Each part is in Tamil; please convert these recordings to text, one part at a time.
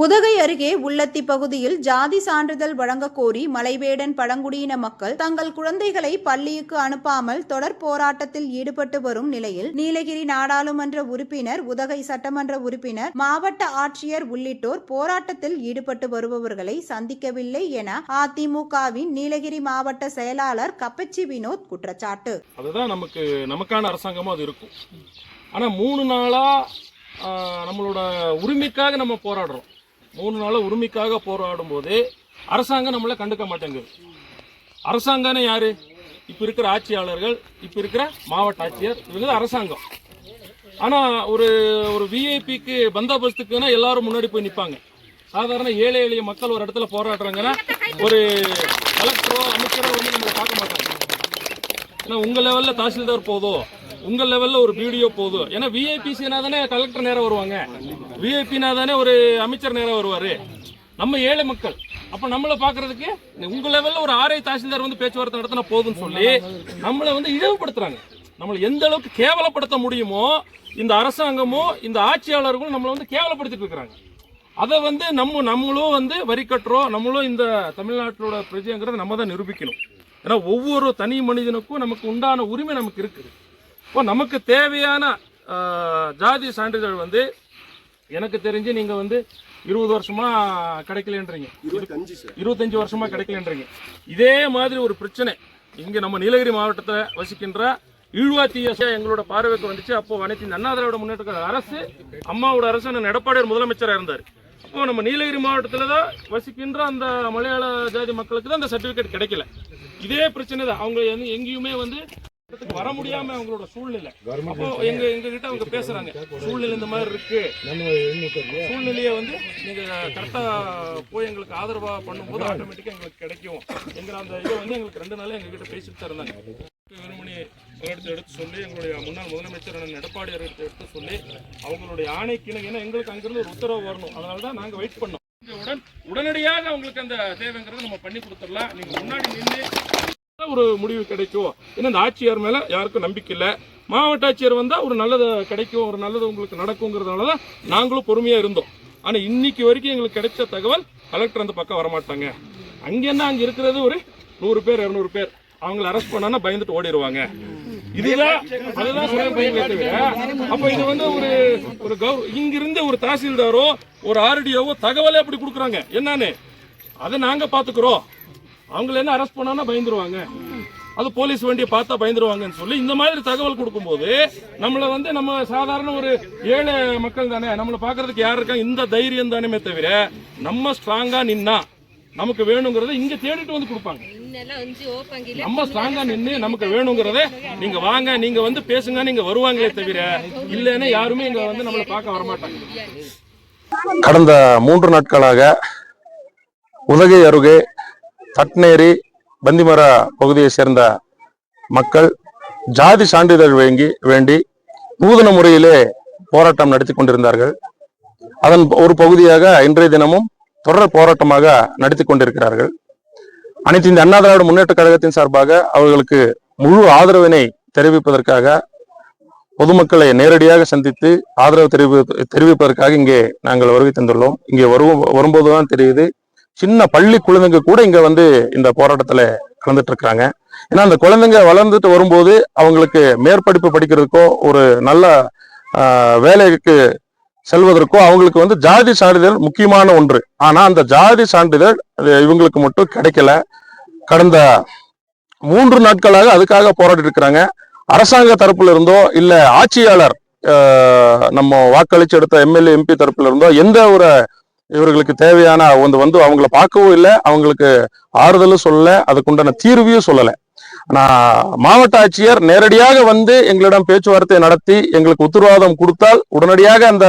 உதகை அருகே உள்ளத்தி பகுதியில் ஜாதி சான்றிதழ் வழங்க கோரி மலைவேடன் பழங்குடியின மக்கள் தங்கள் குழந்தைகளை பள்ளிக்கு அனுப்பாமல் தொடர் போராட்டத்தில் ஈடுபட்டு வரும் நிலையில் நீலகிரி நாடாளுமன்ற உறுப்பினர் உதகை சட்டமன்ற உறுப்பினர் மாவட்ட ஆட்சியர் உள்ளிட்டோர் போராட்டத்தில் ஈடுபட்டு வருபவர்களை சந்திக்கவில்லை என அதிமுகவின் நீலகிரி மாவட்ட செயலாளர் கப்பச்சி வினோத் குற்றச்சாட்டு. அதுதான் நமக்கு நமக்கான அரசாங்கமும் அது இருக்கும். ஆனால் மூணு நாளாக நம்மளோட உரிமைக்காக நம்ம போராடுறோம். மூணு நாளாக உரிமைக்காக போராடும் போது அரசாங்கம் நம்மளை கண்டுக்க மாட்டேங்குது. அரசாங்கம்னா யாரு? இப்போ இருக்கிற ஆட்சியாளர்கள் இப்போ இருக்கிற மாவட்ட ஆட்சியர் இவங்க அரசாங்கம். ஆனால் ஒரு ஒரு விஐபிக்கு பந்தோபஸ்துக்குன்னா எல்லாரும் முன்னாடி போய் நிற்பாங்க சாதாரண ஏழை எளிய மக்கள் ஒரு இடத்துல போராடுறாங்கன்னா ஒரு கலெக்டரோ அமைச்சரோ வந்து நம்மளை பார்க்க மாட்டாங்க. ஏன்னா உங்கள் லெவலில் தாசில்தார் போதும். உங்கள் லெவலில் ஒரு பிடிஓ போதும். ஏன்னா விஐபிசினா தானே கலெக்டர் நேரம் வருவாங்க. விஐபினா தானே ஒரு அமைச்சர் நேரம் வருவார். நம்ம ஏழை மக்கள். அப்போ நம்மளை பார்க்கறதுக்கு உங்கள் லெவலில் ஒரு ஆர்ஐ தாசில்தார் வந்து பேச்சுவார்த்தை நடத்தினா போதும்னு சொல்லி நம்மளை வந்து இழிவுபடுத்துறாங்க. நம்மளை எந்த அளவுக்கு கேவலப்படுத்த முடியுமோ இந்த அரசாங்கமும் இந்த ஆட்சியாளர்களும் நம்மளை வந்து கேவலப்படுத்திட்டு இருக்கிறாங்க. அதை வந்து நம்ம நம்மளும் வந்து வரி கட்டுறோம். நம்மளும் இந்த தமிழ்நாட்டோட பிரஜைங்கிறத நம்ம தான் நிரூபிக்கணும். ஏன்னா ஒவ்வொரு தனி மனிதனுக்கும் நமக்கு உண்டான உரிமை நமக்கு இருக்குது. இப்போ நமக்கு தேவையான ஜாதி சான்றிதழ் வந்து எனக்கு தெரிஞ்சு நீங்கள் வந்து இருபது வருஷமா கிடைக்கலன்றீங்க. இருபத்தஞ்சு வருஷமா கிடைக்கலன்றீங்க. இதே மாதிரி ஒரு பிரச்சனை இங்க நம்ம நீலகிரி மாவட்டத்தை வசிக்கின்ற ஈழ்வாத்திய எங்களோட பார்வைக்கு வந்துச்சு. அப்போ அனைத்து அண்ணா திராவிட முன்னேற்ற அரசு அம்மாவோட அரசு எடப்பாடியார் முதலமைச்சராக இருந்தார். அப்போ நம்ம நீலகிரி மாவட்டத்தில் தான் வசிக்கின்ற அந்த மலையாள ஜாதி மக்களுக்கு தான் அந்த சர்டிஃபிகேட் கிடைக்கல. இதே பிரச்சனை தான் அவங்க வந்து எங்கேயுமே வந்து வர முடியாம அவங்களோட சூழ்நிலை. அப்போ எங்க எங்க கிட்ட அவங்க பேசுறாங்க. சூழ்நிலை இந்த மாதிரி இருக்கு. சூழ்நிலையை வந்து நீங்க கரெக்டா போய் எங்களுக்கு ஆதரவா பண்ணும்போது ஆட்டோமேட்டிக்கா எங்களுக்கு கிடைக்கும். எங்க அந்த இதை வந்து எங்களுக்கு ரெண்டு நாளா எங்க கிட்ட பேசிட்டு தான் இருந்தாங்க. வேலுமணி எடுத்து எடுத்து சொல்லி எங்களுடைய முன்னாள் முதலமைச்சர் எடப்பாடியார் எடுத்து எடுத்து சொல்லி அவங்களுடைய ஆணைக்கு ஏன்னா எங்களுக்கு அங்கிருந்து ஒரு உத்தரவு வரணும். அதனால தான் நாங்க வெயிட் பண்ணோம். உடன் உடனடியாக அவங்களுக்கு அந்த தேவைங்கிறத நம்ம பண்ணி கொடுத்துடலாம். நீங்க முன்னாடி நின்று ஒரு முடிவு கிடைக்கும். ஏன்னா இந்த ஆட்சியார் மேல யாருக்கும் நம்பிக்கை இல்லை. மாவட்ட ஆட்சியர் வந்தா ஒரு நல்லது கிடைக்கும் ஒரு நல்லது உங்களுக்கு நடக்குங்கிறதுனால தான் நாங்களும் பொறுமையா இருந்தோம். ஆனா இன்னைக்கு வரைக்கும் எங்களுக்கு கிடைச்ச தகவல் கலெக்டர் அந்த பக்கம் வரமாட்டாங்க. அங்க என்ன அங்க இருக்கிறது ஒரு நூறு பேர் இருநூறு பேர். அவங்கள அரெஸ்ட் பண்ணானா பயந்துட்டு ஓடிடுவாங்க இதுதான் அதுதான் அப்ப இது வந்து ஒரு ஒரு கௌ இங்கிருந்து ஒரு தாசில்தாரோ ஒரு ஆர்டிஓவோ தகவலே அப்படி கொடுக்குறாங்க. என்னன்னு? அதை நாங்க பாத்துக்கிறோம். அவங்கள என்ன அரெஸ்ட் பண்ணான்னா பயந்துருவாங்க. அது போலீஸ் வண்டியை பார்த்தா பயந்துருவாங்கன்னு சொல்லி இந்த மாதிரி தகவல் கொடுக்கும்போது நம்மளை வந்து நம்ம சாதாரண ஒரு ஏழை மக்கள் தானே நம்மளை பார்க்கறதுக்கு யார் இருக்கா? இந்த தைரியம் தானே தவிர நம்ம ஸ்ட்ராங்காக நின்னா நமக்கு வேணுங்கிறத இங்க தேடிட்டு வந்து கொடுப்பாங்க. நம்ம ஸ்ட்ராங்கா நின்று நமக்கு வேணுங்கிறத நீங்க வாங்க நீங்க வந்து பேசுங்க நீங்க வருவாங்களே தவிர இல்லைன்னா யாருமே இங்க வந்து நம்மளை பார்க்க வரமாட்டாங்க. கடந்த மூன்று நாட்களாக உதகை அருகே தட்னேரி பந்திமர பகுதியை சேர்ந்த மக்கள் ஜாதி சான்றிதழ் வேங்கி வேண்டி நூதன முறையிலே போராட்டம் நடத்தி கொண்டிருந்தார்கள். அதன் ஒரு பகுதியாக இன்றைய தினமும் தொடர் போராட்டமாக நடத்தி கொண்டிருக்கிறார்கள். அனைத்து இந்த அண்ணா திராவிட முன்னேற்ற கழகத்தின் சார்பாக அவர்களுக்கு முழு ஆதரவினை தெரிவிப்பதற்காக பொதுமக்களை நேரடியாக சந்தித்து ஆதரவு தெரிவி தெரிவிப்பதற்காக இங்கே நாங்கள் வருகை தந்துள்ளோம். இங்கே வரும் வரும்போதுதான் தெரியுது சின்ன பள்ளி குழந்தைங்க கூட இங்க வந்து இந்த போராட்டத்துல கலந்துட்டு இருக்கிறாங்க ஏன்னா அந்த குழந்தைங்க வளர்ந்துட்டு வரும்போது அவங்களுக்கு மேற்படிப்பு படிக்கிறதுக்கோ ஒரு நல்ல வேலைக்கு செல்வதற்கோ அவங்களுக்கு வந்து ஜாதி சான்றிதழ் முக்கியமான ஒன்று. ஆனா அந்த ஜாதி சான்றிதழ் அது இவங்களுக்கு மட்டும் கிடைக்கல. கடந்த மூன்று நாட்களாக அதுக்காக போராடி இருக்கிறாங்க அரசாங்க தரப்புல இருந்தோ இல்ல ஆட்சியாளர் நம்ம வாக்களிச்சு எடுத்த எம்எல்ஏ எம்பி தரப்புல இருந்தோ எந்த ஒரு இவர்களுக்கு தேவையான வந்து வந்து அவங்கள பார்க்கவும் இல்லை அவங்களுக்கு ஆறுதலும் சொல்லலை அதுக்குண்டான தீர்வையும் சொல்லலை. ஆனால் மாவட்ட ஆட்சியர் நேரடியாக வந்து எங்களிடம் பேச்சுவார்த்தை நடத்தி எங்களுக்கு உத்தரவாதம் கொடுத்தால் உடனடியாக அந்த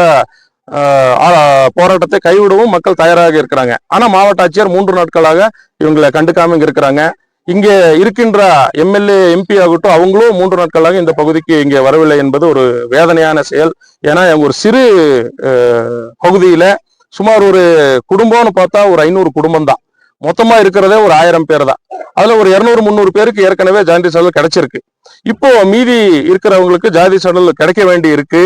போராட்டத்தை கைவிடவும் மக்கள் தயாராக இருக்கிறாங்க. ஆனா மாவட்ட ஆட்சியர் மூன்று நாட்களாக இவங்களை கண்டுக்காம இங்க இருக்கிறாங்க. இங்க இருக்கின்ற எம்எல்ஏ எம்பி ஆகட்டும் அவங்களும் மூன்று நாட்களாக இந்த பகுதிக்கு இங்கே வரவில்லை என்பது ஒரு வேதனையான செயல். ஏன்னா ஒரு சிறு பகுதியில் பகுதியில சுமார் ஒரு குடும்பம்னு பார்த்தா ஒரு ஐநூறு குடும்பம் தான் மொத்தமா இருக்கிறதே ஒரு ஆயிரம் பேர் தான். அதுல ஒரு இருநூறு முந்நூறு பேருக்கு ஏற்கனவே ஜாதி சான்றிதழ் கிடைச்சிருக்கு. இப்போ மீதி இருக்கிறவங்களுக்கு ஜாதி சான்றிதழ் கிடைக்க வேண்டி இருக்கு.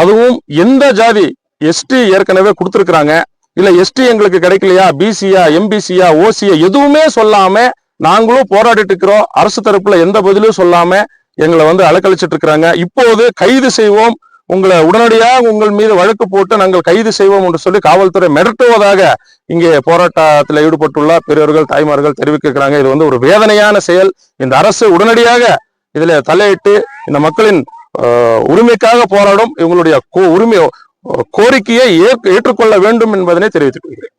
அதுவும் எந்த ஜாதி எஸ்டி ஏற்கனவே கொடுத்துருக்குறாங்க இல்ல எஸ்டி எங்களுக்கு கிடைக்கலையா பிசியா எம்பிசியா ஓசியா எதுவுமே சொல்லாம நாங்களும் போராடிட்டு இருக்கிறோம். அரசு தரப்புல எந்த பதிலும் சொல்லாம எங்களை வந்து அலக்கழிச்சிட்டு இருக்கிறாங்க. இப்போது கைது செய்வோம். உங்களை உடனடியாக உங்கள் மீது வழக்கு போட்டு நாங்கள் கைது செய்வோம் என்று சொல்லி காவல்துறை மிரட்டுவதாக இங்கே போராட்டத்தில் ஈடுபட்டுள்ள பெரியவர்கள் தாய்மார்கள் தெரிவிக்கிறாங்க இது வந்து ஒரு வேதனையான செயல். இந்த அரசு உடனடியாக இதுல தலையிட்டு இந்த மக்களின் ஆஹ், உரிமைக்காக போராடும் இவங்களுடைய கோ- உரிமை கோரிக்கையை ஏற்றுக்கொள்ள வேண்டும் என்பதனை தெரிவித்துக் கொள்கிறேன்.